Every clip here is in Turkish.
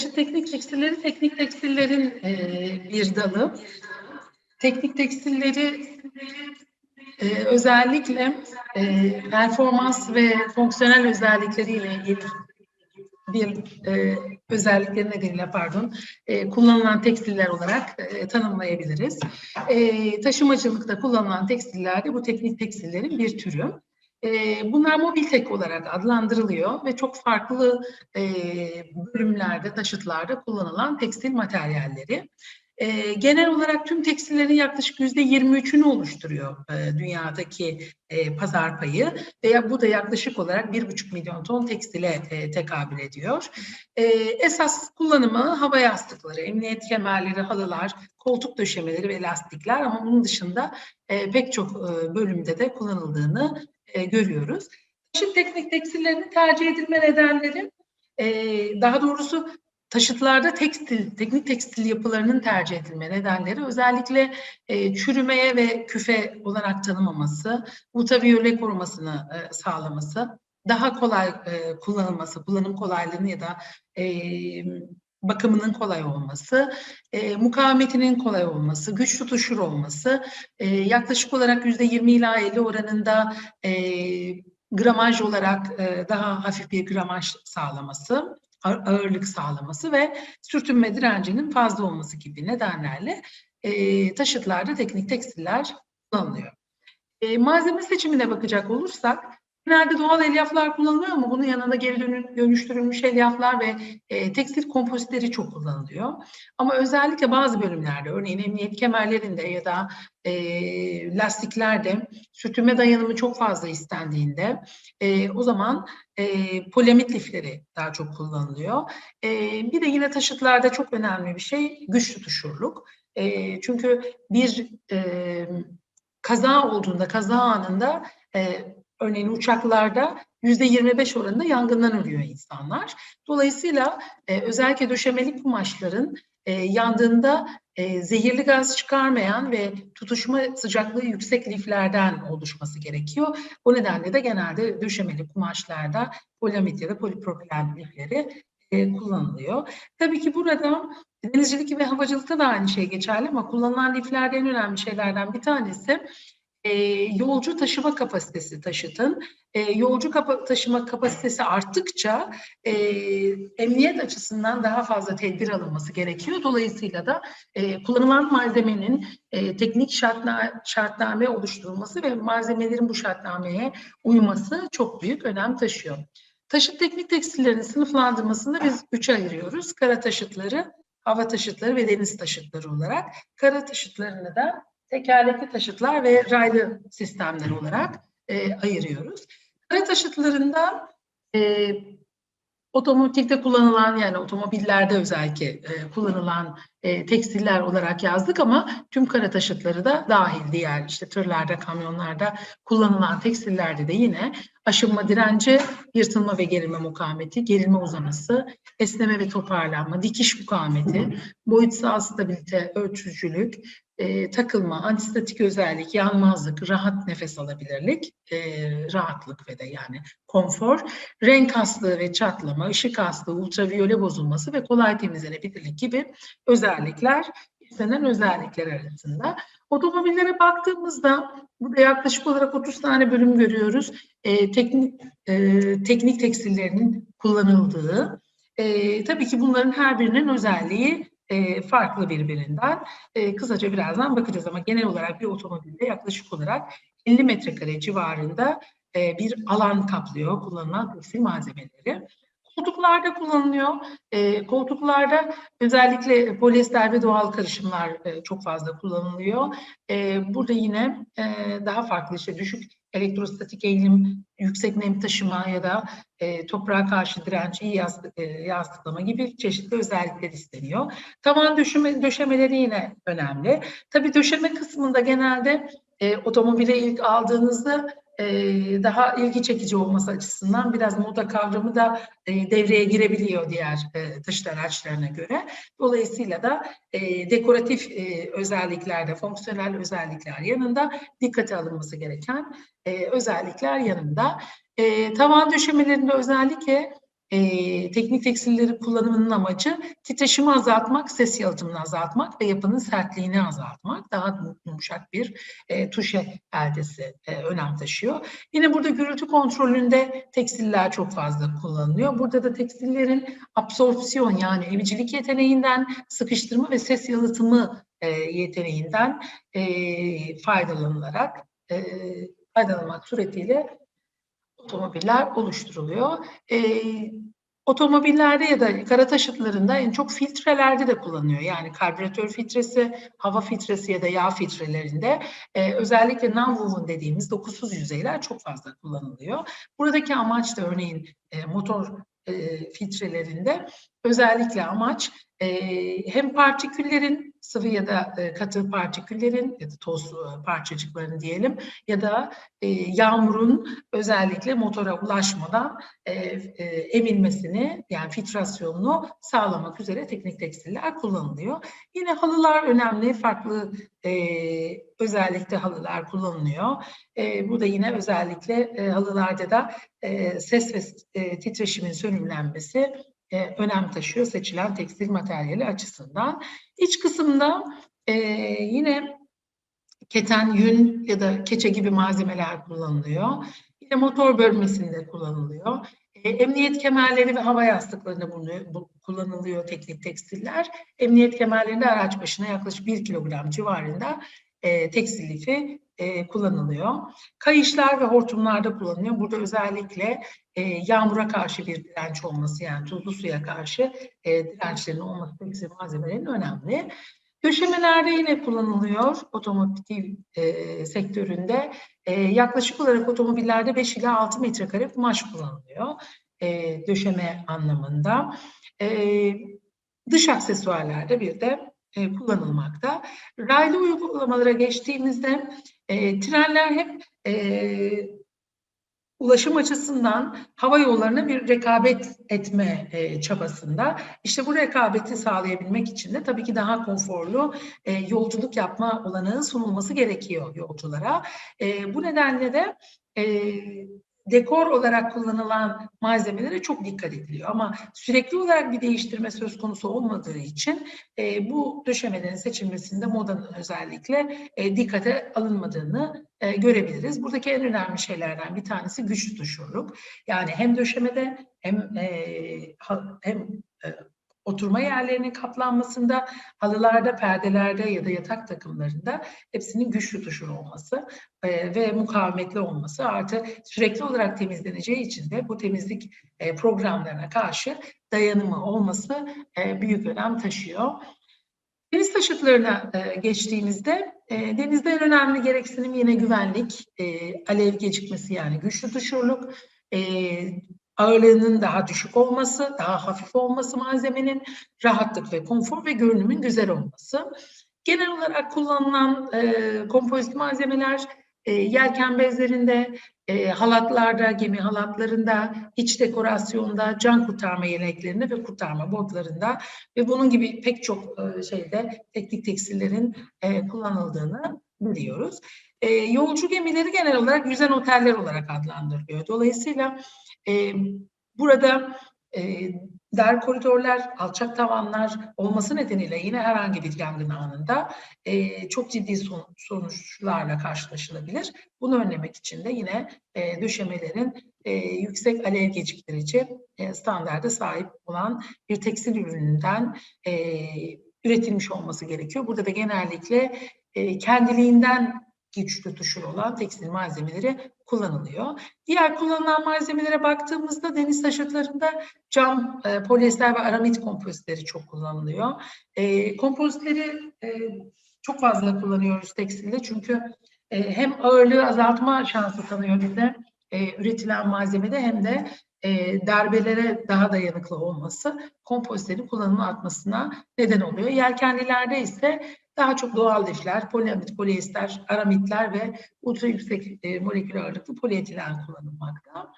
Taşıt teknik tekstilleri teknik tekstillerin e, bir dalı. Teknik tekstilleri e, özellikle e, performans ve fonksiyonel özellikleriyle ilgili bir e, özellikleri nedeniyle pardon e, kullanılan tekstiller olarak e, tanımlayabiliriz. E, taşımacılıkta kullanılan tekstiller de bu teknik tekstillerin bir türü. E, bunlar mobil tek olarak adlandırılıyor ve çok farklı e, bölümlerde, taşıtlarda kullanılan tekstil materyalleri. E, genel olarak tüm tekstillerin yaklaşık yüzde 23'ünü oluşturuyor e, dünyadaki e, pazar payı veya bu da yaklaşık olarak 1,5 milyon ton tekstile e, tekabül ediyor. E, esas kullanımı hava yastıkları, emniyet kemerleri, halılar, koltuk döşemeleri ve lastikler ama bunun dışında e, pek çok e, bölümde de kullanıldığını e, görüyoruz. Taşıt teknik tekstillerinin tercih edilme nedenleri e, daha doğrusu taşıtlarda tekstil, teknik tekstil yapılarının tercih edilme nedenleri özellikle e, çürümeye ve küfe olarak tanımaması, ultraviyole korumasını sağlaması, daha kolay kullanılması, kullanım kolaylığını ya da bakımının kolay olması, e, mukavemetinin kolay olması, güç tutuşur olması, e, yaklaşık olarak yüzde 20 ila 50 oranında e, gramaj olarak e, daha hafif bir gramaj sağlaması, ağırlık sağlaması ve sürtünme direncinin fazla olması gibi nedenlerle e, taşıtlarda teknik tekstiller kullanılıyor. E, malzeme seçimine bakacak olursak genelde doğal elyaflar kullanılıyor ama bunun yanında geri dönüştürülmüş elyaflar ve e, tekstil kompozitleri çok kullanılıyor. Ama özellikle bazı bölümlerde örneğin emniyet kemerlerinde ya da e, lastiklerde sürtünme dayanımı çok fazla istendiğinde e, o zaman e, polemit lifleri daha çok kullanılıyor. E, bir de yine taşıtlarda çok önemli bir şey güç tutuşurluk. E, çünkü bir e, kaza olduğunda, kaza anında e, örneğin uçaklarda yüzde 25 oranında yangından ölüyor insanlar. Dolayısıyla e, özellikle döşemelik kumaşların e, yandığında e, zehirli gaz çıkarmayan ve tutuşma sıcaklığı yüksek liflerden oluşması gerekiyor. Bu nedenle de genelde döşemeli kumaşlarda polamit ya da polipropilen lifleri e, kullanılıyor. Tabii ki burada denizcilik ve havacılıkta da aynı şey geçerli ama kullanılan liflerde en önemli şeylerden bir tanesi e, yolcu taşıma kapasitesi taşıtın. E, yolcu kapa taşıma kapasitesi arttıkça e, emniyet açısından daha fazla tedbir alınması gerekiyor. Dolayısıyla da e, kullanılan malzemenin e, teknik şartna şartname oluşturulması ve malzemelerin bu şartnameye uyması çok büyük önem taşıyor. Taşıt teknik tekstillerin sınıflandırmasını biz üçe ayırıyoruz. Kara taşıtları, hava taşıtları ve deniz taşıtları olarak. Kara taşıtlarını da tekerlekli taşıtlar ve raylı sistemler olarak e, ayırıyoruz. Kara taşıtlarında e, otomotivde kullanılan yani otomobillerde özellikle e, kullanılan e, tekstiller olarak yazdık ama tüm kara taşıtları da dahil diğer işte tırlarda, kamyonlarda kullanılan tekstillerde de yine aşınma direnci, yırtılma ve gerilme mukavemeti, gerilme uzaması, esneme ve toparlanma, dikiş mukavemeti, boyutsal stabilite, ölçücülük, e, takılma, antistatik özellik, yanmazlık, rahat nefes alabilirlik, e, rahatlık ve de yani konfor, renk hastalığı ve çatlama, ışık hastalığı, ultraviyole bozulması ve kolay temizlenebilirlik gibi özellikler istenen özellikler arasında. Otomobillere baktığımızda burada yaklaşık olarak 30 tane bölüm görüyoruz. E, teknik e, teknik tekstillerinin kullanıldığı. E, tabii ki bunların her birinin özelliği e, farklı birbirinden. E, kısaca birazdan bakacağız ama genel olarak bir otomobilde yaklaşık olarak 50 metrekare civarında e, bir alan kaplıyor kullanılan tekstil malzemeleri. Koltuklarda kullanılıyor. E, koltuklarda özellikle polyester ve doğal karışımlar e, çok fazla kullanılıyor. E, burada yine e, daha farklı işte düşük elektrostatik eğilim, yüksek nem taşıma ya da e, toprağa karşı direnç, iyi yastık, e, yastıklama gibi çeşitli özellikler isteniyor. Tavan döşeme, döşemeleri yine önemli. Tabii döşeme kısmında genelde e, otomobile ilk aldığınızda daha ilgi çekici olması açısından biraz moda kavramı da e, devreye girebiliyor diğer e, taşıt araçlarına göre. Dolayısıyla da e, dekoratif e, özelliklerde, fonksiyonel özellikler yanında dikkate alınması gereken e, özellikler yanında. E, tavan döşemelerinde özellikle e, teknik teksilleri kullanımının amacı titreşimi azaltmak, ses yalıtımını azaltmak ve yapının sertliğini azaltmak. Daha yumuşak bir e, tuşe eldesi e, önem taşıyor. Yine burada gürültü kontrolünde tekstiller çok fazla kullanılıyor. Burada da tekstillerin absorpsiyon yani emicilik yeteneğinden, sıkıştırma ve ses yalıtımı e, yeteneğinden e, faydalanılarak e, faydalanmak suretiyle otomobiller oluşturuluyor. E, otomobillerde ya da kara taşıtlarında en çok filtrelerde de kullanıyor. Yani karbüratör filtresi, hava filtresi ya da yağ filtrelerinde e, özellikle non-woven dediğimiz dokusuz yüzeyler çok fazla kullanılıyor. Buradaki amaç da örneğin e, motor e, filtrelerinde özellikle amaç e, hem partiküllerin sıvı ya da e, katı partiküllerin ya da toz e, parçacıkların diyelim ya da e, yağmurun özellikle motora ulaşmadan emilmesini yani filtrasyonunu sağlamak üzere teknik tekstiller kullanılıyor. Yine halılar önemli farklı özellikle halılar kullanılıyor. Bu da yine özellikle halılarda da ses ve titreşimin sönümlenmesi e, önem taşıyor seçilen tekstil materyali açısından. İç kısımda e, yine keten, yün ya da keçe gibi malzemeler kullanılıyor. Yine motor bölmesinde kullanılıyor. E, emniyet kemerleri ve hava yastıklarında bulunuyor, bu, kullanılıyor teknik tekstiller. Emniyet kemerlerinde araç başına yaklaşık 1 kilogram civarında e, tekstil lifi e, kullanılıyor. Kayışlar ve hortumlarda kullanılıyor. Burada özellikle e, yağmura karşı bir direnç olması yani tuzlu suya karşı e, dirençlerin olması tekstil malzemelerin önemli. Döşemelerde yine kullanılıyor otomotiv e, sektöründe. E, yaklaşık olarak otomobillerde 5 ila 6 metrekare kumaş kullanılıyor e, döşeme anlamında. E, dış aksesuarlarda bir de e, kullanılmakta. Raylı uygulamalara geçtiğimizde e, trenler hep e, ulaşım açısından hava yollarına bir rekabet etme e, çabasında. İşte bu rekabeti sağlayabilmek için de tabii ki daha konforlu e, yolculuk yapma olanağı sunulması gerekiyor yolculara. E, bu nedenle de e, dekor olarak kullanılan malzemelere çok dikkat ediliyor. Ama sürekli olarak bir değiştirme söz konusu olmadığı için e, bu döşemelerin seçilmesinde modanın özellikle e, dikkate alınmadığını e, görebiliriz. Buradaki en önemli şeylerden bir tanesi güç tutuşurluk. Yani hem döşemede hem e, hem e, oturma yerlerinin kaplanmasında, halılarda, perdelerde ya da yatak takımlarında hepsinin güçlü tutuşur olması e, ve mukavemetli olması artı sürekli olarak temizleneceği için de bu temizlik e, programlarına karşı dayanımı olması e, büyük önem taşıyor. Deniz taşıtlarına e, geçtiğimizde e, denizde en önemli gereksinim yine güvenlik, e, alev gecikmesi yani güçlü tutuşurluk, e, ağırlığının daha düşük olması, daha hafif olması malzemenin, rahatlık ve konfor ve görünümün güzel olması. Genel olarak kullanılan e, kompozit malzemeler e, yelken bezlerinde, e, halatlarda, gemi halatlarında, iç dekorasyonda, can kurtarma yeleklerinde ve kurtarma botlarında ve bunun gibi pek çok e, şeyde teknik tekstillerin e, kullanıldığını biliyoruz. E, yolcu gemileri genel olarak yüzen oteller olarak adlandırılıyor. Dolayısıyla e, burada e, dar koridorlar, alçak tavanlar olması nedeniyle yine herhangi bir yangın anında e, çok ciddi son, sonuçlarla karşılaşılabilir. Bunu önlemek için de yine e, döşemelerin e, yüksek alev geciktirici e, standarda sahip olan bir tekstil ürününden e, üretilmiş olması gerekiyor. Burada da genellikle e, kendiliğinden güç tutuşur olan tekstil malzemeleri kullanılıyor. Diğer kullanılan malzemelere baktığımızda deniz taşıtlarında cam, e, polyester ve aramit kompozitleri çok kullanılıyor. E, kompozitleri e, çok fazla kullanıyoruz tekstilde çünkü e, hem ağırlığı azaltma şansı tanıyor bize e, üretilen malzemede hem de e, darbelere daha dayanıklı olması kompozitlerin kullanımı artmasına neden oluyor. Yelkenlilerde ise daha çok doğal lifler, poliamit, polyester, aramitler ve ultra yüksek e, molekül ağırlıklı polietilen kullanılmakta.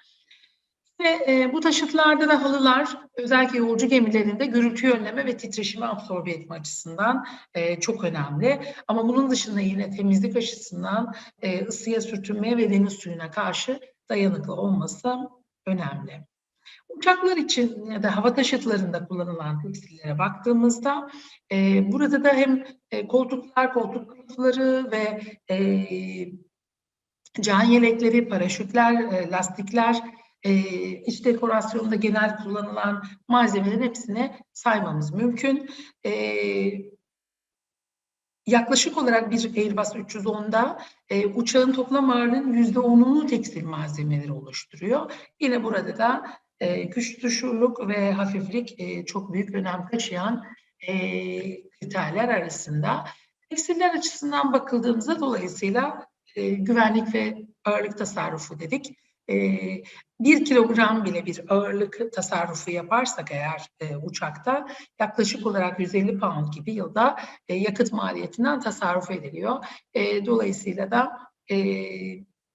Ve e, bu taşıtlarda da halılar özellikle yolcu gemilerinde gürültü önleme ve titreşimi absorbe etme açısından e, çok önemli. Ama bunun dışında yine temizlik açısından e, ısıya sürtünmeye ve deniz suyuna karşı dayanıklı olması önemli. Uçaklar için ya da hava taşıtlarında kullanılan tekstillere baktığımızda e, burada da hem e, koltuklar, koltuk kılıfları ve e, can yelekleri, paraşütler, e, lastikler, e, iç dekorasyonda genel kullanılan malzemelerin hepsini saymamız mümkün. E, yaklaşık olarak bir Airbus 310'da e, uçağın toplam ağırlığının %10'unu tekstil malzemeleri oluşturuyor. Yine burada da e, güç ve hafiflik e, çok büyük önem taşıyan e, kriterler arasında. Tekstiller açısından bakıldığımızda dolayısıyla e, güvenlik ve ağırlık tasarrufu dedik. E, bir kilogram bile bir ağırlık tasarrufu yaparsak eğer e, uçakta yaklaşık olarak 150 pound gibi yılda e, yakıt maliyetinden tasarruf ediliyor. E, dolayısıyla da e,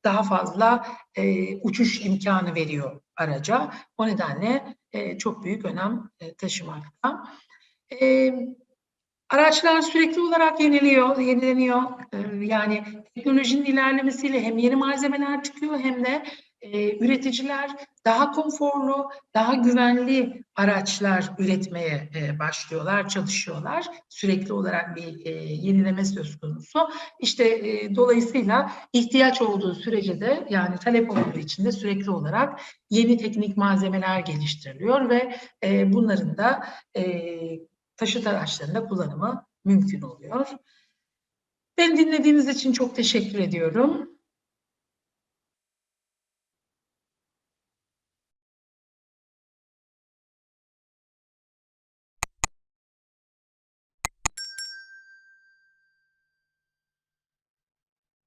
daha fazla e, uçuş imkanı veriyor araca. O nedenle e, çok büyük önem e, taşımakta. E, araçlar sürekli olarak yeniliyor, yenileniyor. E, yani teknolojinin ilerlemesiyle hem yeni malzemeler çıkıyor hem de e, üreticiler daha konforlu, daha güvenli araçlar üretmeye e, başlıyorlar, çalışıyorlar. Sürekli olarak bir e, yenileme söz konusu. İşte e, dolayısıyla ihtiyaç olduğu sürece de yani talep olduğu için de sürekli olarak yeni teknik malzemeler geliştiriliyor ve bunların da taşıt araçlarında kullanımı mümkün oluyor. Beni dinlediğiniz için çok teşekkür ediyorum.